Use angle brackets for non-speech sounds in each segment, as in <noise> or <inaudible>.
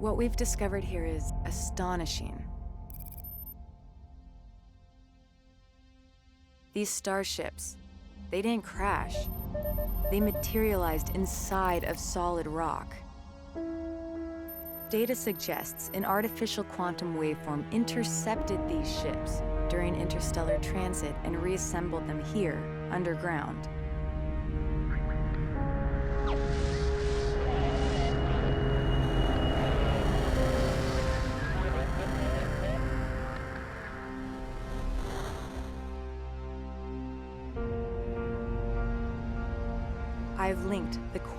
What we've discovered here is astonishing. These starships, they didn't crash. They materialized inside of solid rock. Data suggests an artificial quantum waveform intercepted these ships during interstellar transit and reassembled them here, underground.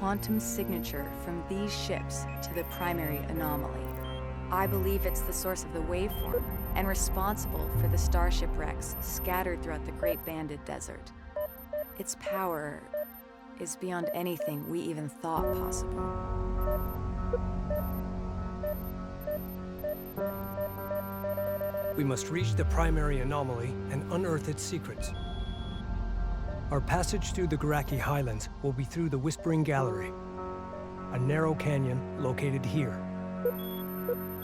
Quantum signature from these ships to the primary anomaly. I believe it's the source of the waveform and responsible for the starship wrecks scattered throughout the Great Banded Desert. Its power is beyond anything we even thought possible. We must reach the primary anomaly and unearth its secrets. Our passage through the Garaki Highlands will be through the Whispering Gallery, a narrow canyon located here.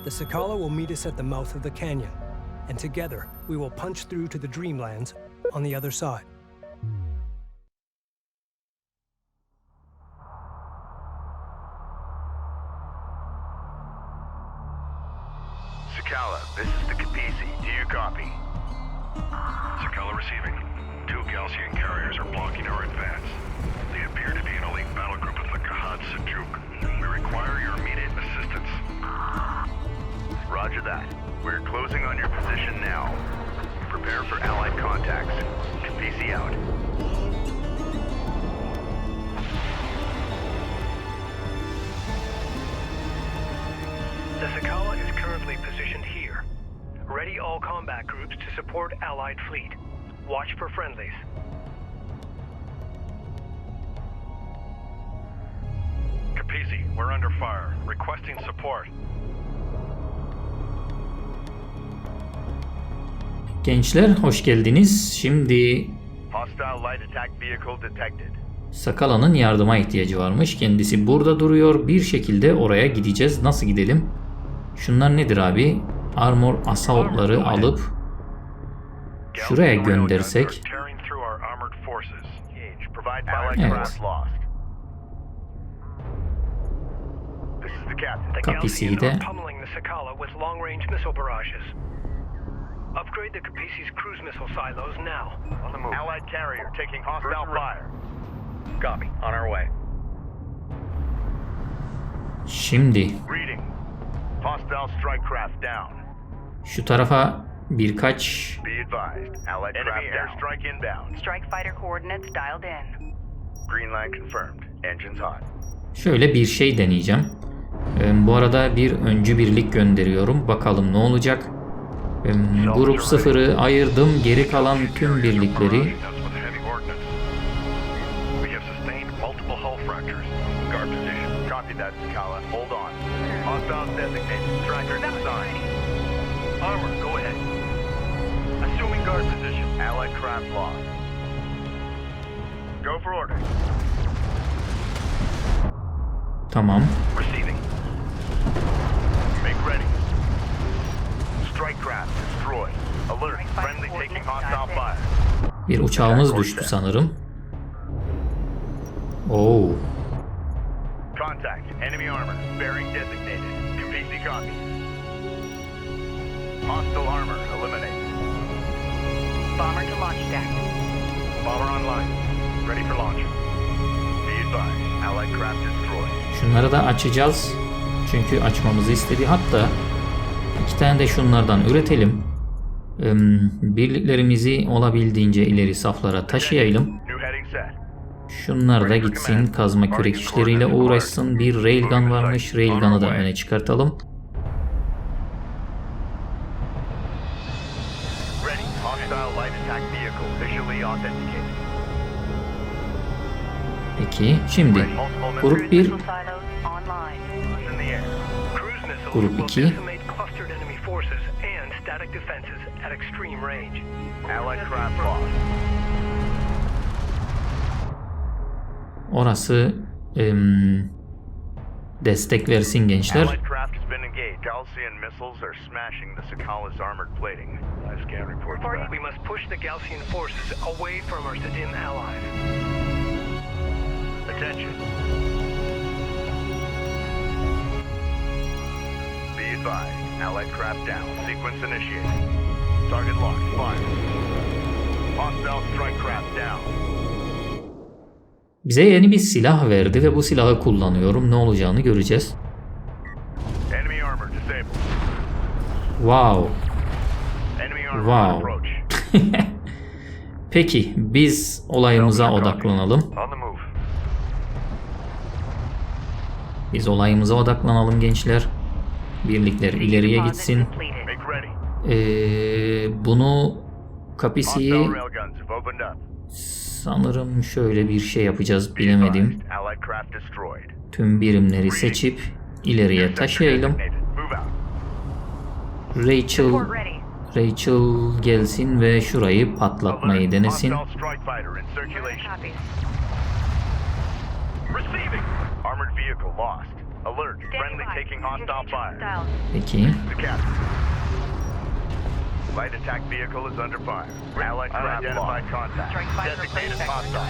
The Sakala will meet us at the mouth of the canyon, and together we will punch through to the Dreamlands on the other side. Under fire. Requesting support. Gençler hoş geldiniz. Şimdi. Sakala'nın yardıma ihtiyacı varmış. Kendisi burada duruyor. Bir şekilde oraya gideceğiz. Nasıl gidelim? Şunlar nedir abi? Armor assault'ları alıp şuraya göndersek are missile barrages. Upgrade the Kapisi's cruise missile silos now. On the move. Allied carrier taking hostile fire. Copy. On our way. şimdi Reading. Hostile strike craft down. şu tarafa birkaç Be advised. Allied Enemy airstrike inbound. Strike fighter coordinates dialed in. Green line confirmed. Engines hot. şöyle bir şey deneyeceğim. Bu arada bir öncü birlik gönderiyorum. Bakalım ne olacak. Grup sıfırı ayırdım. Geri kalan tüm birlikleri tamam. Receiving. Ready. Strike craft destroyed. Alert. Friendly taking hostile fire. Bir uçağımız düştü sanırım. Oo, Contact. Enemy armor. Bearing designated. Kapisi copy. Hostile armor eliminated. Bomber to launch deck. Bomber online. Ready for launch. Be advised. Allied craft destroyed. şunları da açacağız. Çünkü açmamızı istedi. Hatta iki tane de şunlardan üretelim. Birliklerimizi olabildiğince ileri saflara taşıyalım. Şunlar da gitsin kazma kürek işleriyle uğraşsın. Bir railgun varmış. Railgun'ı da öne çıkartalım. Peki şimdi grup 1 craft lost. orası em, destek versin gençler. Allied craft has been engaged. Galcian missiles are smashing the Sakala's armored plating. Live scan reports that. We must push the Galcian forces away from our Sidin allies. Attention. Advised. Allied craft down. Sequence initiated. Target locked. Fire. Hostile strike craft down. Bize yeni bir silah verdi ve bu silahı kullanıyorum. Ne olacağını göreceğiz. Enemy armor disabled. Wow. Enemy armor Wow. <laughs> Peki biz olayımıza odaklanalım. Biz olayımıza odaklanalım gençler. Birlikler ileriye gitsin. Ee, bunu kapisiyi sanırım şöyle bir şey yapacağız bilemedim. Tüm birimleri seçip ileriye taşıyalım. Rachel. Rachel gelsin ve şurayı patlatmayı denesin. Receiving. Armored vehicle lost. Alert. Friendly taking hostile fire. Peki. The captain. Light attack vehicle is under fire. Allied craft Unidentified contact. Designated hostile.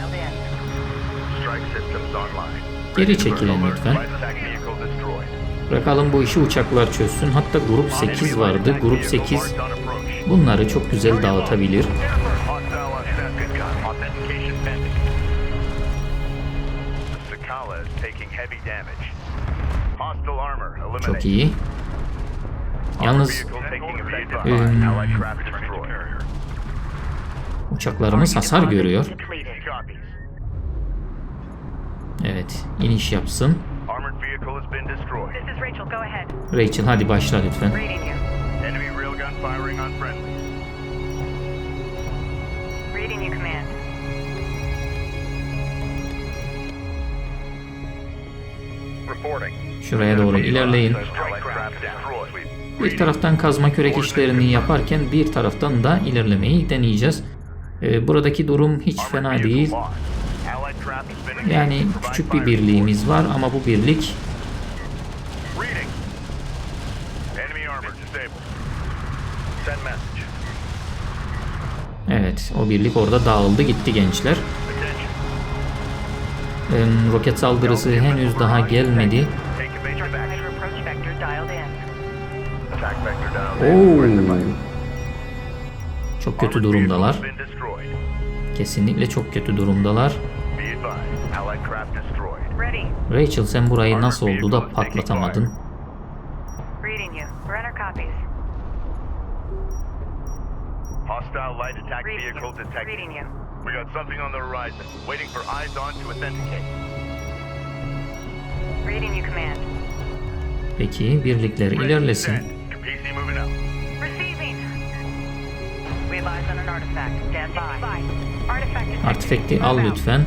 Strike systems online. Geri çekilin lütfen. Light attack vehicle destroyed. Bırakalım bu işi uçaklar çözsün. Hatta grup 8 vardı. Grup 8 bunları çok güzel dağıtabilir. Taking heavy damage. Çok iyi. Yalnız destroyed. uçaklarımız hasar görüyor. Evet, iniş yapsın. Rachel. Hadi başla lütfen. Reporting. Şuraya doğru ilerleyin. Bir taraftan kazma kürek işlerini yaparken bir taraftan da ilerlemeyi deneyeceğiz. Ee, buradaki durum hiç fena değil. Yani küçük bir birliğimiz var ama bu birlik evet o birlik orada dağıldı gitti gençler. Ee, roket saldırısı henüz daha gelmedi. Oo. Çok kötü durumdalar. Kesinlikle çok kötü durumdalar. Rachel sen burayı nasıl oldu da patlatamadın? Reading you. Runner copies. Hostile light attack Reading vehicle you. detected. Reading you. We got something on the horizon. Waiting for eyes on to authenticate. Reading you, command. Peki birlikler ilerlesin. PC moving out. Receiving. We advise on an artifact. Stand by. Artifact. Artifekti al lütfen.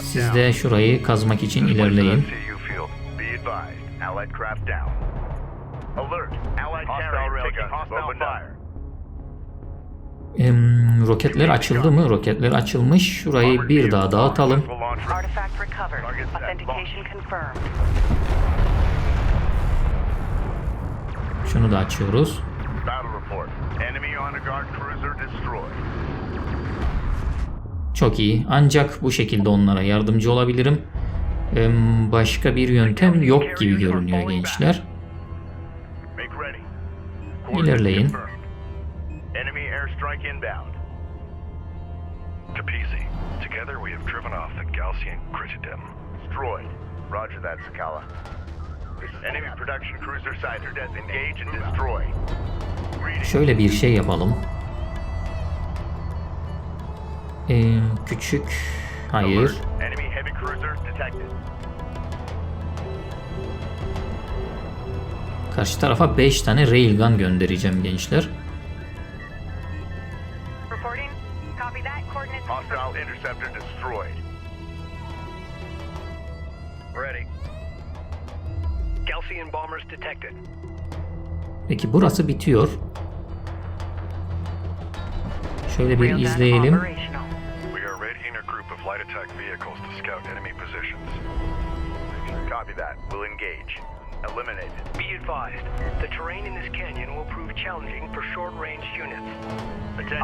Siz de şurayı kazmak için ilerleyin. Em, roketler açıldı mı? Roketler açılmış. Şurayı bir daha dağıtalım. Artifact recovered. Authentication confirmed. Şunu da açıyoruz. Çok iyi. Ancak bu şekilde onlara yardımcı olabilirim. Em, başka bir yöntem yok gibi görünüyor gençler. İlerleyin. Capisi. Together we have driven off the Galcian Critidem. Destroyed. Roger that, Sakala. Şöyle bir şey yapalım. Em, küçük. Hayır. Alert. Enemy heavy cruiser detected. Karşı tarafa 5 tane railgun göndereceğim gençler. Reporting. Copy that. Coordinates confirmed. Hostile interceptor destroyed. Peki burası bitiyor. Şöyle bir izleyelim. operational. We are readying a group of light attack vehicles to scout enemy positions. Copy that. We'll engage. Eliminated. Be advised, the terrain in this canyon will prove challenging for short-range units.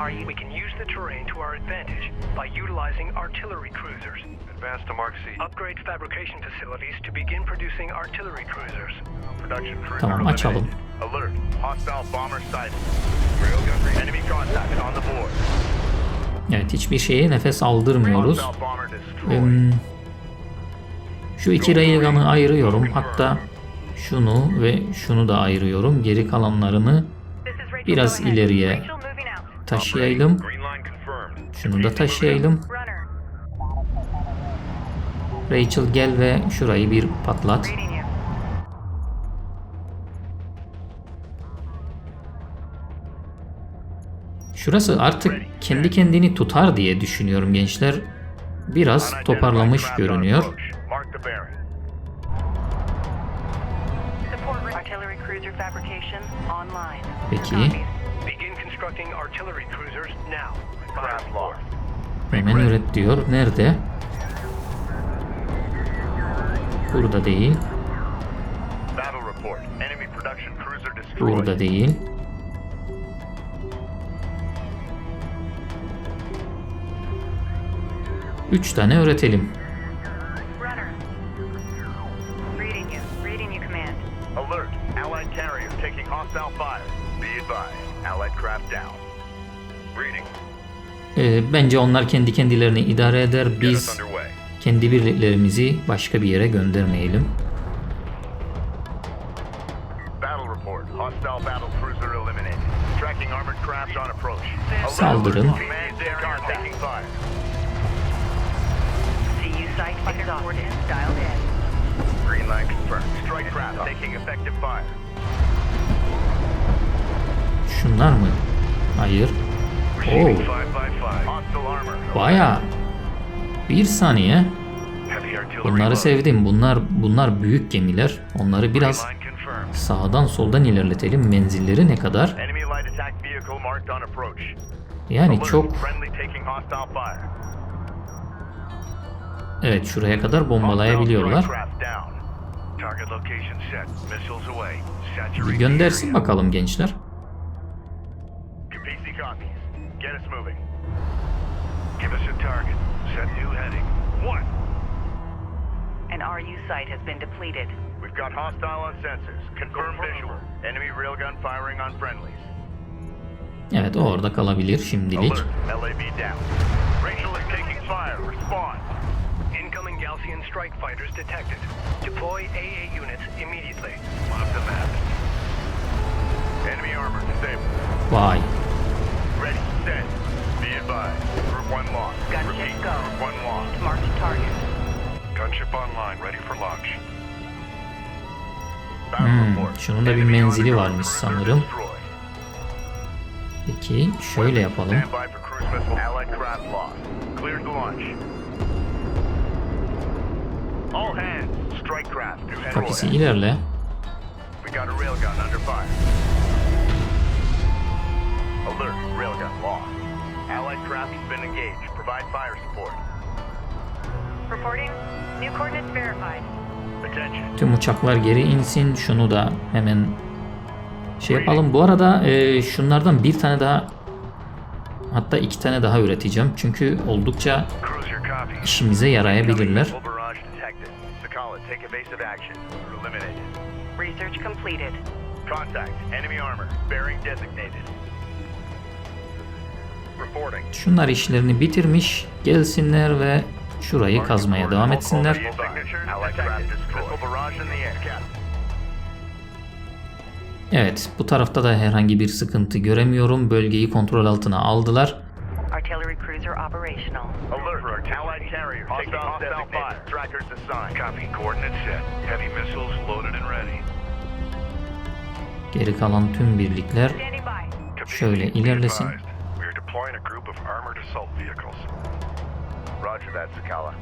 Are you- We can use the terrain to our advantage by utilizing artillery cruisers. Advance to Mark C. Upgrade fabrication facilities to begin producing artillery cruisers. Production cruiser Tamam, açalım. Alert. Hostile bomber sighted. Railgun enemy contact on the board. Evet hiçbir şeye nefes aldırmıyoruz. Şu iki railgun'ı ayırıyorum. Hatta şunu ve şunu da ayırıyorum. Geri kalanlarını biraz ileriye taşıyalım. Şunu da taşıyalım. Rachel gel ve şurayı bir patlat. Şurası artık kendi kendini tutar diye düşünüyorum gençler. Biraz toparlamış görünüyor. Lost. Hemen üret diyor. Nerede? Burada değil. Battle report. Enemy production cruiser destroyed. Burada değil. Üç tane üretelim. Ee, bence onlar kendi kendilerini idare eder. Biz kendi birliklerimizi başka bir yere göndermeyelim. Saldırın. Şunlar mı? Hayır. Oo. 5 by 5. Hostile armor. Baya. Bir saniye. Bunları sevdim. Bunlar bunlar büyük gemiler. Onları biraz sağdan soldan ilerletelim. Menzilleri ne kadar? Yani çok evet şuraya kadar bombalayabiliyorlar. Bir göndersin bakalım gençler. Kapisi copies. Get us moving. Give us a target. Set new heading. One. An RU site has been depleted. We've got hostile on sensors. Confirm visual. Enemy railgun firing on friendlies. Evet o orada kalabilir şimdilik. Alert. LAV down. Rachel is taking fire. Respond. Incoming Galcian strike fighters detected. Deploy AA units immediately. Mark the map. Enemy armor disabled. Vay. Set. Be advised. Group 1 lost. Gunship Repeat. go. Group 1 lost. Mark target. Gunship online. Ready for launch. Hmm, şunun da bir menzili varmış sanırım. Peki şöyle yapalım. Stand by Alert. Railgun lost. Allied craft has been engaged. Provide fire support. Reporting. New coordinates verified. Attention. Tüm uçaklar geri insin. Şunu da hemen şey yapalım. Bu arada e, şunlardan bir tane daha hatta iki tane daha üreteceğim. Çünkü oldukça işimize yarayabilirler. Research completed. Contact. Enemy armor. Bearing designated. Şunlar işlerini bitirmiş. Gelsinler ve şurayı kazmaya devam etsinler. Evet, bu tarafta da herhangi bir sıkıntı göremiyorum. Bölgeyi kontrol altına aldılar. Geri kalan tüm birlikler. Şöyle ilerlesin. Deploying a group of armored assault vehicles. Roger that, Sakala.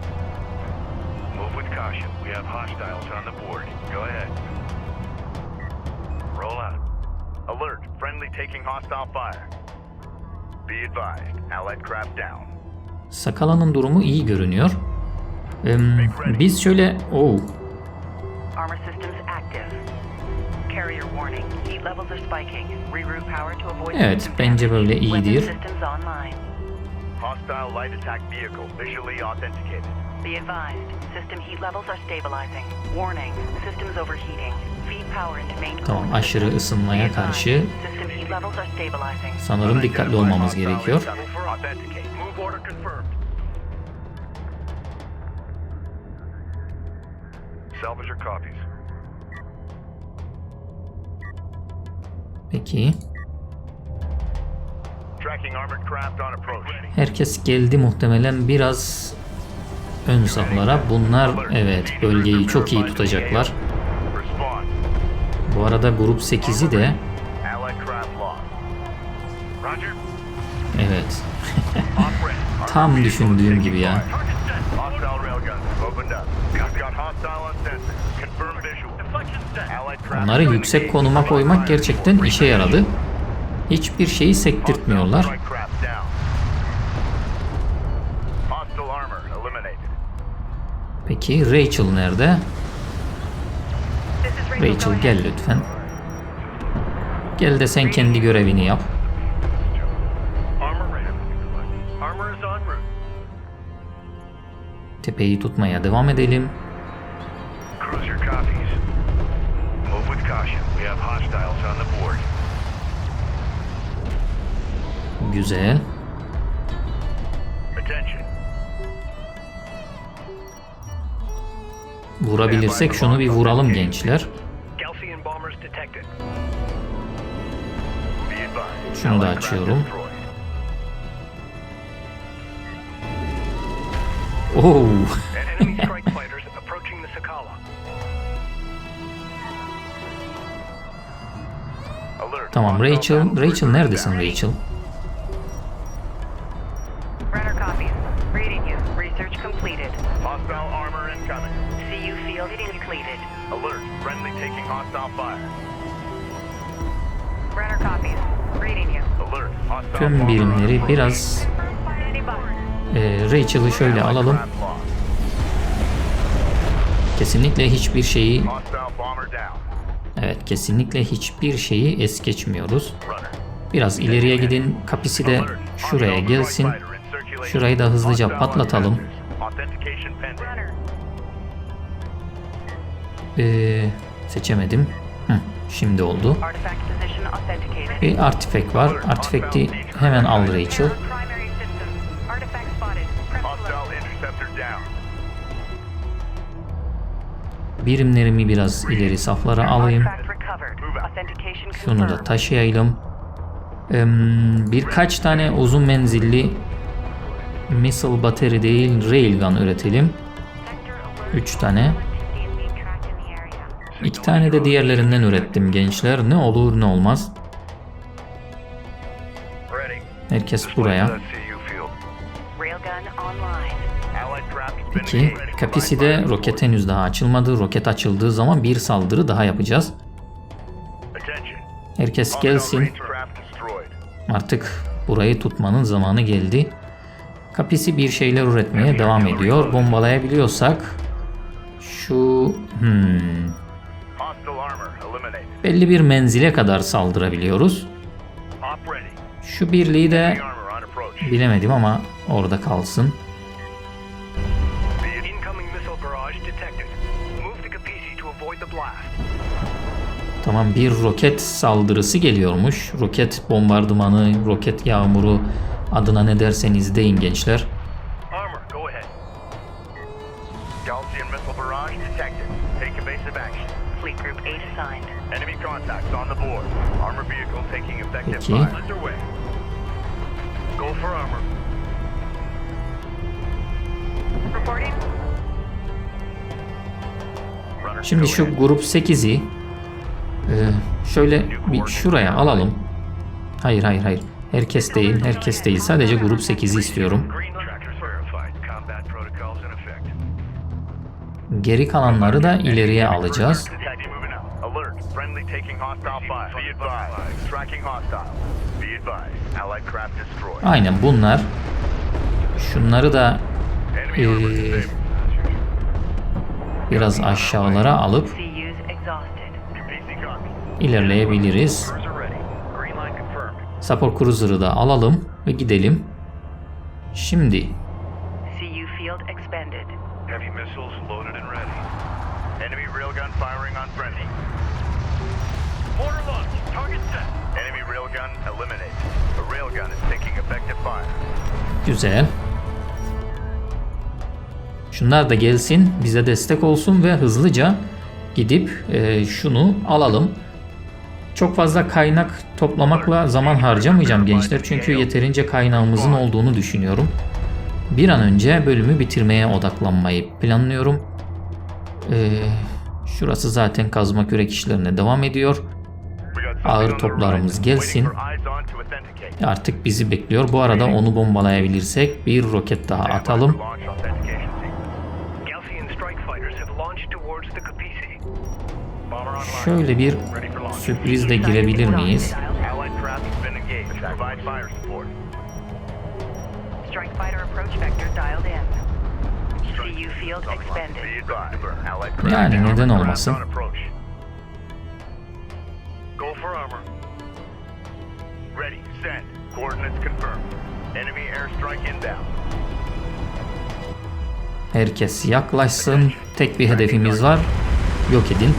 Move with caution. We have hostiles on the board. Go ahead. Roll out. Alert. Friendly taking hostile fire. Be advised. Allied craft down. Sakala'nın durumu iyi görünüyor. Em, biz şöyle... Oh, armor systems active. Evet, bence böyle iyidir. systems online. Hostile light attack vehicle visually authenticated. Be advised, system heat levels are stabilizing. Warning, systems overheating. Feed power into main Tamam, aşırı ısınmaya karşı sanırım dikkatli olmamız gerekiyor. Salvager copies. Peki. Herkes geldi muhtemelen biraz ön saflara. Bunlar evet bölgeyi çok iyi tutacaklar. Bu arada grup 8'i de evet <laughs> tam düşündüğüm gibi ya. Onları yüksek konuma koymak gerçekten işe yaradı. Hiçbir şeyi sektirtmiyorlar. Peki Rachel nerede? Rachel, gel lütfen. Gel de sen kendi görevini yap. Tepeyi tutmaya devam edelim. Güzel. Vurabilirsek şunu bir vuralım gençler. Şunu da açıyorum. Alert. <laughs> Tamam Rachel. Rachel neredesin. Rachel? On biraz e, Rachel'ı şöyle alalım. Kesinlikle hiçbir şeyi evet kesinlikle hiçbir şeyi es geçmiyoruz. Biraz ileriye gidin. Kapısı de şuraya gelsin. Şurayı da hızlıca patlatalım. Ee, seçemedim. Şimdi oldu. Bir artifek var. Artifekti hemen al Rachel. Birimlerimi biraz ileri saflara alayım. Şunu da. Em, birkaç tane uzun menzilli missile battery değil railgun üretelim. 3 tane. İki tane de diğerlerinden ürettim gençler. Ne olur ne olmaz. Herkes buraya. Peki. engaged. Kapisi de roket henüz daha açılmadı. Roket açıldığı zaman bir saldırı daha yapacağız. Herkes gelsin. Artık burayı tutmanın zamanı geldi. Kapisi bir şeyler üretmeye devam ediyor. Bombalayabiliyorsak şu hmm. Belli bir menzile kadar saldırabiliyoruz. Şu birliği de bilemedim ama orada kalsın. Tamam bir roket saldırısı geliyormuş. Roket bombardımanı, roket yağmuru adına ne derseniz deyin gençler. Armor, Fleet Group 8 assigned. Enemy contacts on the board. Armor vehicle taking effective Peki. fire. Underway. Go for armor. Reporting. Şimdi şu grup 8'i e, şöyle bir şuraya alalım. Hayır hayır hayır. Herkes değil, herkes değil. Sadece grup 8'i istiyorum. Geri kalanları da ileriye alacağız. Aynen bunlar. Şunları da Ee, biraz aşağılara alıp ilerleyebiliriz. Support Cruiser'ı da alalım ve gidelim. Şimdi Mortar launch. Target set. Enemy railgun eliminated. The railgun is taking effective fire. güzel. Şunlar da gelsin, bize destek olsun ve hızlıca gidip e, şunu alalım. Çok fazla kaynak toplamakla zaman harcamayacağım gençler çünkü yeterince kaynağımızın olduğunu düşünüyorum. Bir an önce bölümü bitirmeye odaklanmayı planlıyorum. E, şurası zaten kazma kürek işlerine devam ediyor. Ağır toplarımız gelsin. Artık bizi bekliyor. Bu arada onu bombalayabilirsek bir roket daha atalım. for launch authentication sequence. Galcian strike fighters have Herkes yaklaşsın. Tek bir hedefimiz var. Yok edin.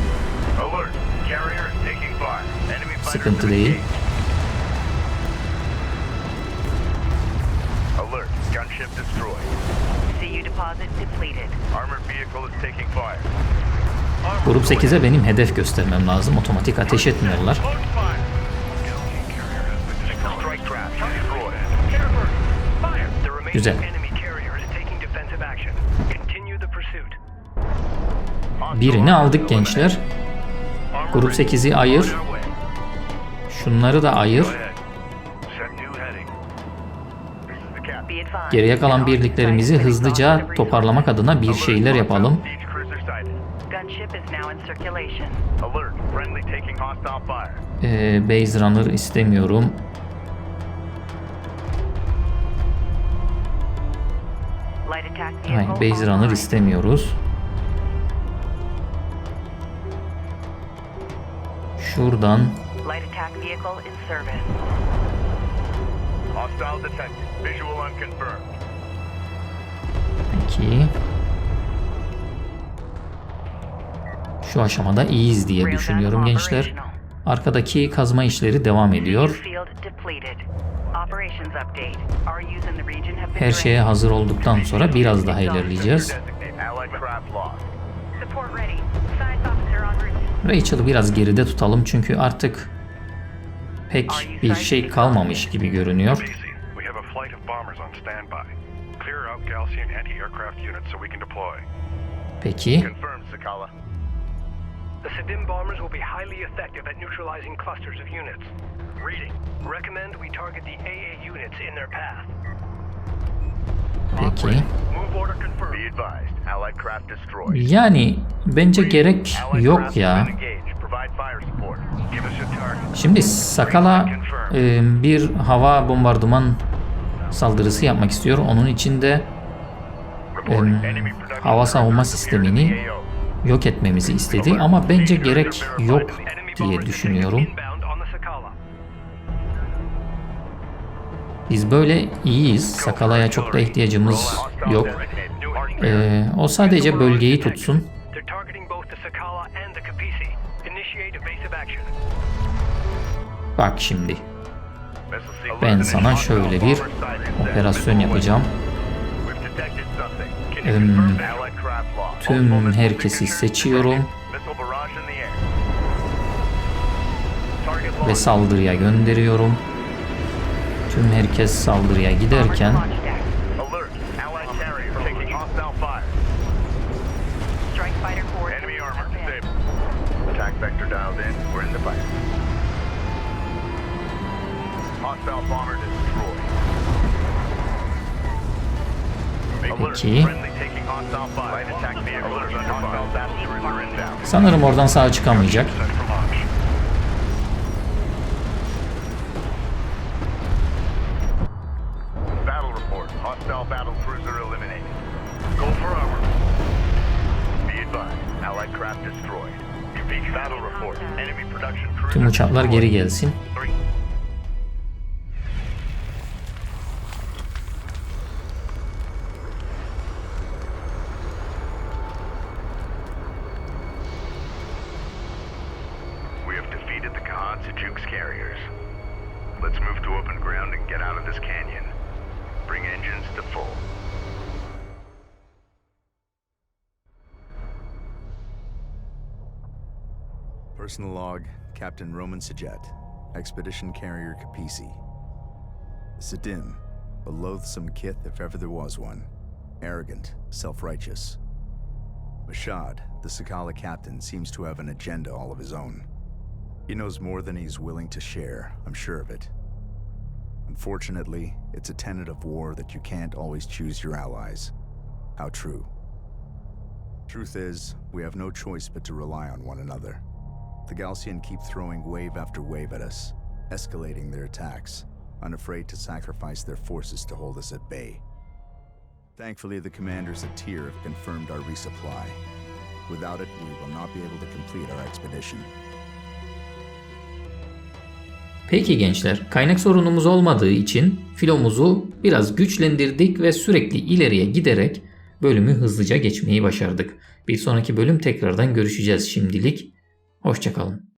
Sıkıntı have değil. engaged. Alert. Gunship destroyed. CU deposit depleted. Armored vehicle is taking fire. Grup 8'e benim hedef göstermem lazım. Otomatik ateş etmiyorlar. Pursuit. Birini aldık gençler. Grup 8'i ayır. Şunları da ayır. Geriye kalan birliklerimizi hızlıca toparlamak adına bir şeyler yapalım. Ee, Base Runner istemiyorum. Hayır, Base Runner istemiyoruz. Şuradan. Peki. Şu aşamada iyiyiz diye düşünüyorum gençler. Arkadaki kazma işleri devam ediyor. Field depleted. Operations update. RUs in the region have been Her şeye hazır olduktan sonra biraz daha ilerleyeceğiz. Rachel'ı biraz geride tutalım çünkü artık pek bir şey kalmamış gibi görünüyor. Peki. The Sedim bombers will be highly effective at neutralizing clusters of units. Reading. Recommend we target the AA units in their path. Peki. Move order Be confirmed. advised. Allied craft destroyed. Yani bence gerek Allied yok craft ya. Şimdi Sakala e, bir hava bombardıman saldırısı yapmak istiyor. Onun için de production hava savunma sistemini yok etmemizi istedi ama bence gerek yok diye düşünüyorum. Biz böyle iyiyiz. Sakala'ya çok da ihtiyacımız yok. Ee, o sadece bölgeyi tutsun. Bak şimdi ben sana şöyle bir operasyon yapacağım. Em, Tüm herkesi seçiyorum ve saldırıya gönderiyorum. Tüm herkes saldırıya giderken Launch deck. Alert! Allied carrier Tüm uçaklar geri gelsin. Personal log, Captain Roman Sajet, Expedition Carrier Capisi. Sidin, a loathsome kith if ever there was one. Arrogant, self-righteous. Mashad, the Sakala captain, seems to have an agenda all of his own. He knows more than he's willing to share, I'm sure of it. Unfortunately, it's a tenet of war that you can't always choose your allies. How true. Truth is, we have no choice but to rely on one another. The Galcian keep throwing wave after wave at us, escalating their attacks, unafraid to sacrifice their forces to hold us at bay. Thankfully, the commanders at Tyr have confirmed our resupply. Without it, we will not be able to complete our expedition. Peki gençler, kaynak sorunumuz olmadığı için filomuzu biraz güçlendirdik ve sürekli ileriye giderek bölümü hızlıca geçmeyi başardık. Bir sonraki bölüm tekrardan görüşeceğiz şimdilik. Hoşçakalın.